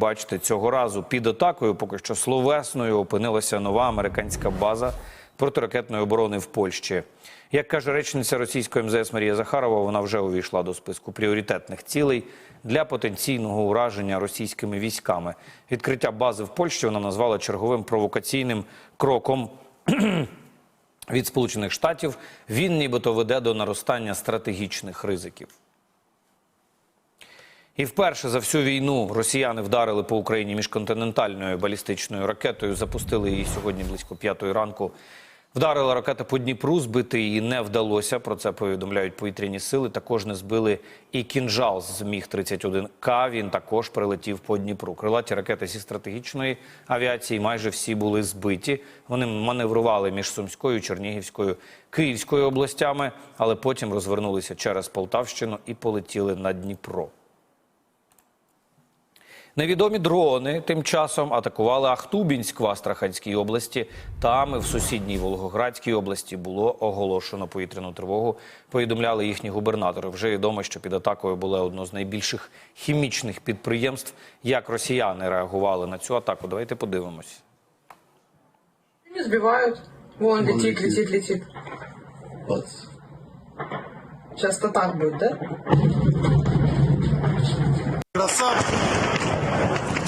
бачите, цього разу під атакою, поки що словесною, опинилася нова американська база протиракетної оборони в Польщі. Як каже речниця російської МЗС Марія Захарова, вона вже увійшла до списку пріоритетних цілей для потенційного ураження російськими військами. Відкриття бази в Польщі вона назвала черговим провокаційним кроком від Сполучених Штатів. Він нібито веде до наростання стратегічних ризиків. І вперше за всю війну росіяни вдарили по Україні міжконтинентальною балістичною ракетою. Запустили її сьогодні близько п'ятої ранку. Вдарила ракета по Дніпру, збити її не вдалося. Про це повідомляють повітряні сили. Також не збили і кінжал з міг 31 К. Він також прилетів по Дніпру. Крилаті ракети зі стратегічної авіації майже всі були збиті. Вони маневрували між Сумською, Чернігівською, Київською областями, але потім розвернулися через Полтавщину і полетіли на Дніпро. Невідомі дрони тим часом атакували Ахтубінськ в Астраханській області. Там і в сусідній Волгоградській області було оголошено повітряну тривогу. Повідомляли їхні губернатори. Вже відомо, що під атакою було одно з найбільших хімічних підприємств. Як росіяни реагували на цю атаку? Давайте подивимось. Не сбивают. Вон Вон летит, летит. летит, летит. Бац. Так будет, да? razón